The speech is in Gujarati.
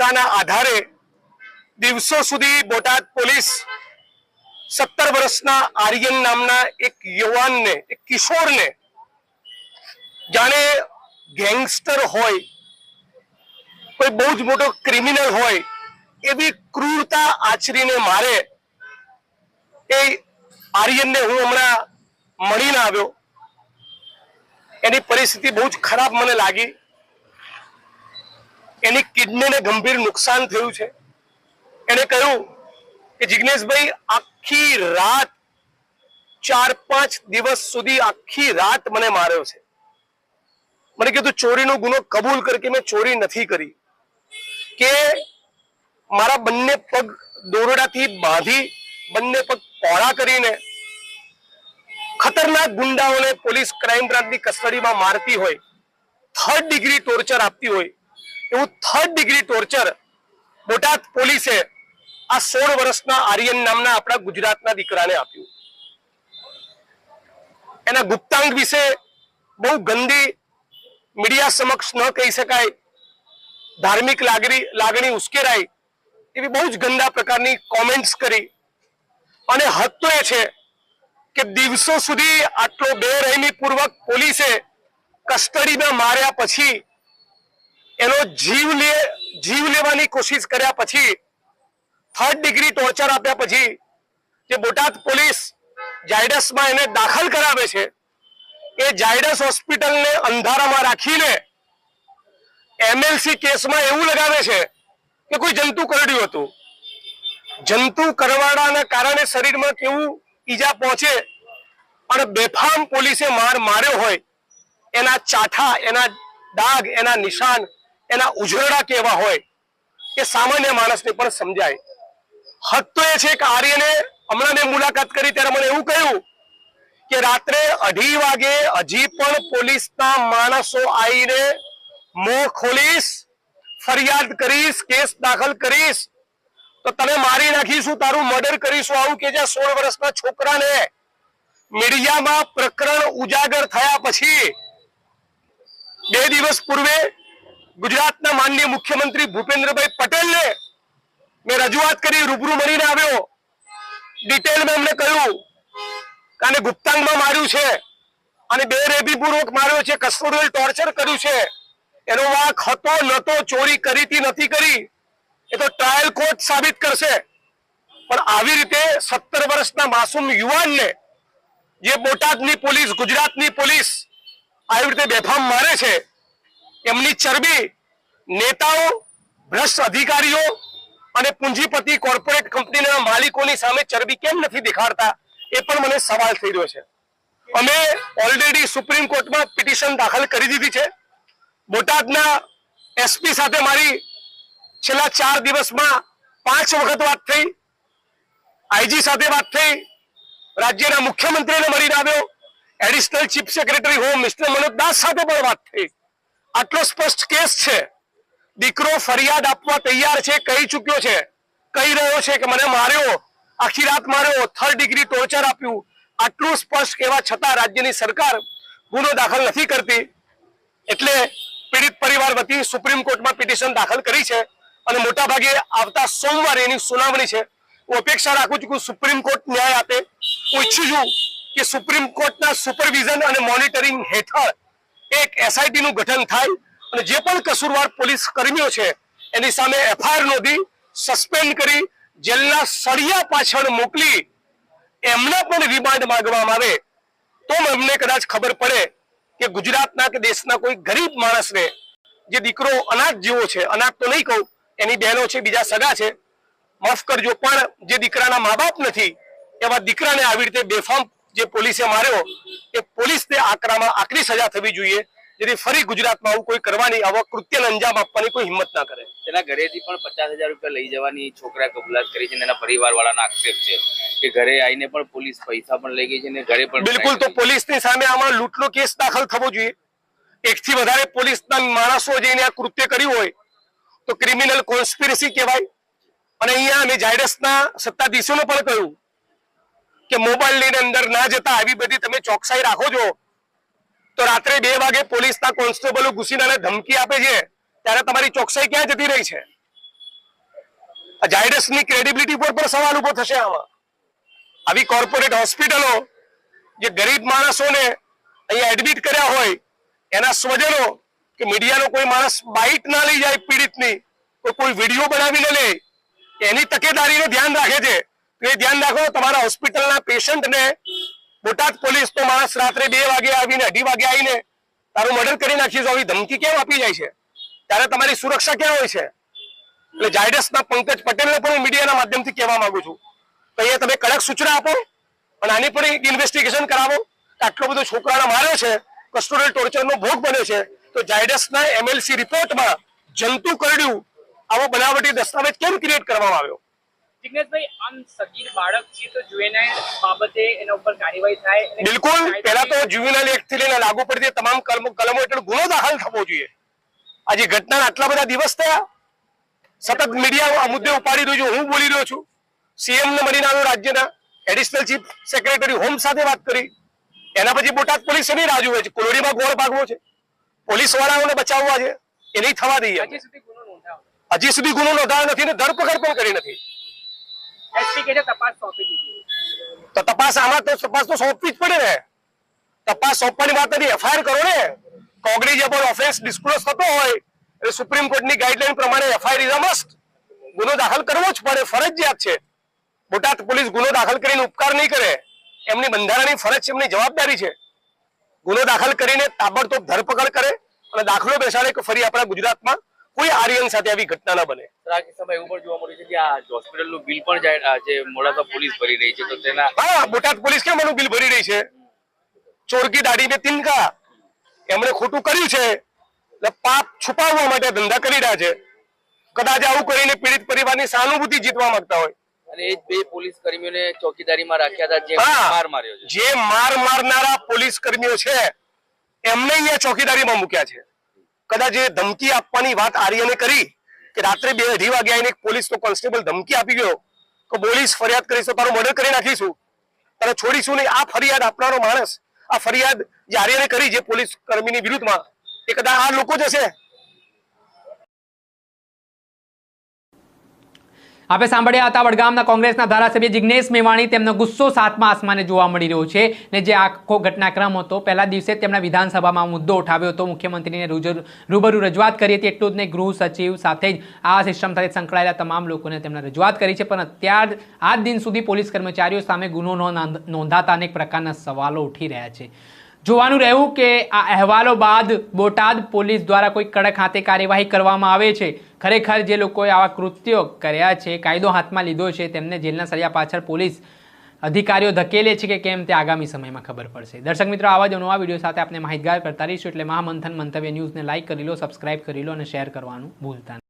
કાના આધારે દિવસો સુધી બોટાદ પોલીસ સત્તર વર્ષના આર્યન નામના એક યુવાનને, એક કિશોરને જાણે ગેંગસ્ટર હોય, કોઈ બહુ જ મોટો ક્રિમિનલ હોય, એવી ક્રૂરતા આચરીને મારે એ આર્યનને હું હમણાં મળીને આવ્યો. એની પરિસ્થિતિ બહુ જ ખરાબ મને લાગી. એની કિડનીને ગંભીર નુકસાન થયું છે. એને કહ્યું કે જિગ્નેશભાઈ, આખી રાત, ચાર પાંચ દિવસ સુધી આખી રાત મને માર્યો છે. મને કીધું, ચોરીનો ગુનો કબૂલ કર મેં ચોરી નથી કરી. કે મારા બંને પગ દોરડાથી બાંધી, બંને પગ પહોળા કરીને ખતરનાક ગુંડાઓને પોલીસ ક્રાઇમ બ્રાન્ચની કસ્ટડીમાં મારતી હોય, થર્ડ ડિગ્રી ટોર્ચર આપતી હોય એવું થર્ડ ડિગ્રી ટોર્ચર બોટાદ પોલીસે આ સોળ વર્ષના આર્યન નામના આપણા ગુજરાતના દીકરાને આપ્યું. એના ગુપ્તાંગ વિશે બહુ ગંદી મીડિયા સમક્ષ ન કહી શકાય, ધાર્મિક લાગણી લાગણી ઉશ્કેરાય એવી બહુ જ ગંદા પ્રકારની કોમેન્ટ્સ કરી. અને હદ તો એ છે કે દિવસો સુધી આટલો બેરહેમી પૂર્વક પોલીસે કસ્ટડીમાં માર્યા પછી એનો જીવ લે, જીવ લેવાની કોશિશ કર્યા પછી થર્ડ ડિગ્રી ટોર્ચર આપ્યા પછી જે બોટાદ પોલીસ જાયડસમાં એને દાખલ કરાવે છે, એ જાયડસ હોસ્પિટલને અંધારામાં રાખીને એમએલસી કેસમાં એવું લગાવે છે કે કોઈ જંતુ કરડ્યું હતું. જંતુ કરવાડાના કારણે શરીરમાં કેવું ઈજા પહોંચે અને બેફામ પોલીસે માર માર્યો હોય, એના ચાઠા, એના ડાઘ, એના નિશાન એના ઉજરડા કેવા હોય એ સામાન્ય માણસને પણ સમજાય. હદ તો એ છે કે આર્યને હમણાં મેં મુલાકાત કરી ત્યારે મને એવું કહ્યું કે રાત્રે અઢી વાગે હજી પણ પોલીસના માણસો આવીને મોં ખોલીશ, ફરિયાદ કરીશ, કેસ દાખલ કરીશ. તો તને મારી નાખીશું, તારું મર્ડર કરીશું, આવું કે જ્યાં સોળ વર્ષના છોકરાને મીડિયામાં પ્રકરણ ઉજાગર થયા પછી બે દિવસ પૂર્વે ગુજરાતના માનનીય મુખ્યમંત્રી ભૂપેન્દ્રભાઈ પટેલને મેં રજૂઆત કરી, રૂબરૂ મળીને આવ્યો. ડિટેલમાં એમને કહ્યું કે આને ગુપ્તાંગમાં માર્યું છે અને બે રેબી પૂર્વક માર્યો છે કસ્ટોડિયલ ટોર્ચર કર્યું છે. એનો વાંક હતો નતો ચોરી કરીતી નથી કરી. એ તો ટ્રાયલ કોર્ટ સાબિત કરશે. પણ આવી રીતે સત્તર વર્ષના માસૂમ યુવાનને જે બોટાદની પોલીસ, ગુજરાતની પોલીસ આવી રીતે બેફામ મારે છે એમની ચરબી નેતાઓ, ભ્રષ્ટ અધિકારીઓ અને પૂંજીપતિ કોર્પોરેટ કંપનીના માલિકોની સામે ચરબી કેમ નથી દેખાડતા, એ પણ મને સવાલ થઈ રહ્યો છે. અમે ઓલરેડી સુપ્રીમ કોર્ટમાં પિટિશન દાખલ કરી દીધી છે. બોટાદના એસપી સાથે મારી છેલ્લા ચાર દિવસમાં પાંચ વખત વાત થઈ, આઈજી સાથે વાત થઈ, રાજ્યના મુખ્યમંત્રીને મળીને આવ્યો, additional chief secretary home mister Manoj Das સાથે પણ વાત થઈ. આટલો સ્પષ્ટ કેસ છે. દીકરો ફરિયાદ આપવા તૈયાર છે, કહી ચૂક્યો છે. કહી રહ્યો છે કે મને માર્યો, આખી રાત માર્યો થર્ડ ડિગ્રી ટોર્ચર આપ્યું. આટલું સ્પષ્ટ કહેવા છતાં રાજ્યની સરકાર ગુનો દાખલ નથી કરતી. એટલે પીડિત પરિવાર વતી સુપ્રીમ કોર્ટમાં પિટિશન દાખલ કરી છે અને મોટા ભાગે આવતા સોમવારે એની સુનાવણી છે. હું અપેક્ષા રાખું છું કે સુપ્રીમ કોર્ટ ન્યાય આપે. હું ઈચ્છું છું કે સુપ્રીમ કોર્ટના સુપરવિઝન અને મોનિટરિંગ હેઠળ એક એસઆઈટી નું ગઠન થાય અને જે પણ કસૂરવાર પોલીસ કર્મીઓ છે, એની સામે એફઆઈઆર નોંધી સસ્પેન્ડ કરી, જેલના સળિયા પાછળ મોકલી, એમના પણ રિમાન્ડ માંગવામાં આવે. તો એમને કદાચ ખબર પડે કે ગુજરાતના કે દેશના કોઈ ગરીબ માણસને જે દીકરો અનાજ જેવો છે અનાજ તો નહીં કહું, એની બહેનો છે, બીજા સગા છે, માફ કરજો, પણ જે દીકરાના મા બાપ નથી, એવા દીકરાને આવી રીતે બેફામ જે પોલીસે માર્યો એ પોલીસને આકરામાં આકરી સજા થવી જોઈએ જેથી ફરી ગુજરાતમાં આવું કોઈ કરવાની આવા કૃત્યને અંજામ આપવાની કોઈ હિંમત ના કરે. તેના ઘરેથી પણ પચાસ હજાર રૂપિયા લઈ જવાની છોકરા કબૂલાત કરી છે એના પરિવારવાળાનો આક્ષેપ છે કે ઘરે આવીને પણ પોલીસ પૈસા પણ લઈ ગઈ છે અને ઘરે પણ બિલકુલ તો પોલીસની સામે આમાં લૂંટનો કેસ દાખલ થવો જોઈએ. એકથી વધારે પોલીસના માણસો જઈને આ કૃત્ય કર્યું હોય તો ક્રિમિનલ કોન્સ્પિરસી કહેવાય. અને અહીંયા અમે ઝાયડસના સત્તાધીશોને પણ કહ્યું કે મોબાઈલ લઈને અંદર ના જતા આવી બધી તમે ચોકસાઈ રાખો છો. તો રાત્રે બે વાગે પોલીસના કોન્સ્ટેબલો ઘુસીને ધમકી આપે છે, ત્યારે તમારી ચોકસાઈ ક્યાં જતી રહી છે? ઝાયડસની ક્રેડિબિલિટી પર પણ સવાલ ઊભો થશે આમાં. આવી કોર્પોરેટ હોસ્પિટલો જે ગરીબ માણસોને અહીંયા એડમિટ કર્યા હોય, એના સ્વજનો કે મીડિયાનો કોઈ માણસ બાઇટ ના લઈ જાય પીડિતની કોઈ વીડિયો બનાવીને લે, એની તકેદારીનું ધ્યાન રાખે છે. તો એ ધ્યાન રાખો, તમારા હોસ્પિટલના પેશન્ટને બોટાદ પોલીસ તો માણસ રાત્રે બે વાગે આવીને, અઢી વાગે આવીને તારું મર્ડર કરી નાખીશું આવી ધમકી કેમ આપી જાય છે? ત્યારે તમારી સુરક્ષા ક્યાં હોય છે? એટલે જાયડસના પંકજ પટેલને પણ હું મીડિયાના માધ્યમથી કહેવા માંગુ છું. તો અહીંયા તમે કડક સૂચના આપો અને આની પણ ઇન્વેસ્ટિગેશન કરાવો. આટલો બધો છોકરાને માર્યો છે કસ્ટોડિયલ ટોર્ચરનો ભોગ બન્યો છે, તો જાયડસના એમએલસી રિપોર્ટમાં જંતુ કરડ્યું આવો બનાવટી દસ્તાવેજ કેમ ક્રિએટ કરવામાં આવ્યો? જિગ્નેશભાઈ આમ સગીર બાળક છે તો juvenile બાબતે એના ઉપર કાર્યવાહી થાય બિલકુલ. પહેલા તો જ્યુવિનલ એક્ટથી લઈને લાગુ પડતી તમામ કલમો કલમો હેઠળ ગુનો દાખલ થવો જોઈએ. આજે ઘટનાના આટલા બધા દિવસ થયા. સતત મીડિયા આ મુદ્દે ઉપાડી રહ્યું છે. હું બોલી રહ્યો છું. સીએમ ને મળીને આવ્યો રાજ્યના. એડિશનલ ચીફ સેક્રેટરી હોમ સાથે વાત કરી. એના પછી બોટાદ પોલીસ એની રાહ જુએ છે. કોલોડીમાં ગોળ ભાગવો છે. પોલીસ વાળાઓને બચાવવા છે. એ નહીં થવા દઈએ. હજી સુધી ગુનો નોંધાયો હજી સુધી ગુનો નોંધાયો નથી ને ધરપકડ પણ કરી નથી. તો તપાસ આમાં તો તપાસ તો સોંપવી જ પડે ને. તપાસ સોંપવાની વાત નથી, એફઆઈઆર કરો ને. કોગ્નિઝેબલ ઓફેન્સ ડિસ્ક્લોઝ થતો હોય, એટલે સુપ્રીમ કોર્ટની ગાઈડલાઈન પ્રમાણે એફઆઈઆર ઇઝ અ મસ્ટ ગુનો દાખલ કરવો જ પડે, ફરજિયાત છે. બોટાદ પોલીસ ગુનો દાખલ કરીને ઉપકાર નહીં કરે. એમની બંધારણની ફરજ છે, એમની જવાબદારી છે. ગુનો દાખલ કરીને તાબડતોબ ધરપકડ કરે અને દાખલો બેસાડે કે ફરી આપણા ગુજરાતમાં કોઈ આર્યન સાથે આવી ઘટના ના બને. સર, આ કિસ્સામાં એવું પણ જોવા મળ્યું છે કે આ હોસ્પિટલનું બિલ પણ જે મોડાસા પોલીસ ભરી રહી છે તો તેના હા બોટાદ પોલીસ કેમ એનું બિલ ભરી રહી છે? ચોરકી દાડી મેં તિનકા. એમણે ખોટું કર્યું છે. એટલે પાપ છુપાવવા માટે ધંધા કરી રહ્યા છે. કદાચ આવું કરીને પીડિત પરિવારની સહાનુભૂતિ જીતવા માંગતા હોય. અને એ બે પોલીસ કર્મીઓને ચોકીદારીમાં રાખ્યા હતા જે. માર માર્યો છે. જે માર મારનારા પોલીસ કર્મીઓ છે એમને અહીંયા ચોકીદારીમાં મૂક્યા છે. કદાચ એ ધમકી આપવાની વાત આર્યને કરી કે રાત્રે બે અઢી વાગે આવીને એક પોલીસ તો કોન્સ્ટેબલ ધમકી આપી ગયો, તો પોલીસ ફરિયાદ કરીશ તો તારું મર્ડર કરી નાખીશું. તને છોડીશું નહીં. આ ફરિયાદ આપનારો માણસ, આ ફરિયાદ જે આર્યને કરી, જે પોલીસ કર્મીની વિરુદ્ધમાં, એ કદાચ આ લોકો જ હશે. આપણે સાંભળ્યા હતા, વડગામના કોંગ્રેસના ધારાસભ્ય જિજ્ઞેશ મેવાણી તેમનો ગુસ્સો સાતમા આસમાને જોવા મળી રહ્યો છે ને જે આખો ઘટનાક્રમ હતો. પહેલા દિવસે તેમના વિધાનસભામાં મુદ્દો ઉઠાવ્યો હતો. મુખ્યમંત્રીને રૂબરૂ રજૂઆત કરી હતી, એટલું જ નહીં, ગૃહ સચિવ સાથે જ આ સિસ્ટમ સાથે સંકળાયેલા તમામ લોકોને તેમણે રજૂઆત કરી છે. પણ અત્યાર, આજ દિન સુધી પોલીસ કર્મચારીઓ સામે ગુનો નોંધ- નોંધાતા અનેક પ્રકારના સવાલો ઉઠી રહ્યા છે. જોવાનું રહ્યું કે આ અહેવાલો બાદ બોટાદ પોલીસ દ્વારા કોઈ કડક હાથે કાર્યવાહી કરવામાં આવે છે. ખરેખર જે લોકોએ આવા કૃત્યો કર્યા છે, કાયદો હાથમાં લીધો છે, તેમને જેલના સળિયા પાછળ પોલીસ અધિકારીઓ ધકેલે છે કે કેમ તે આગામી સમયમાં ખબર પડશે. દર્શક મિત્રો, આવા જ નવા વીડિયો સાથે આપણે માહિતગાર કરતા રહીશું એટલે મહામંથન મંતવ્ય ન્યૂઝને લાઇક કરી લો, સબસ્ક્રાઇબ કરી લો અને શેર કરવાનું ભૂલતા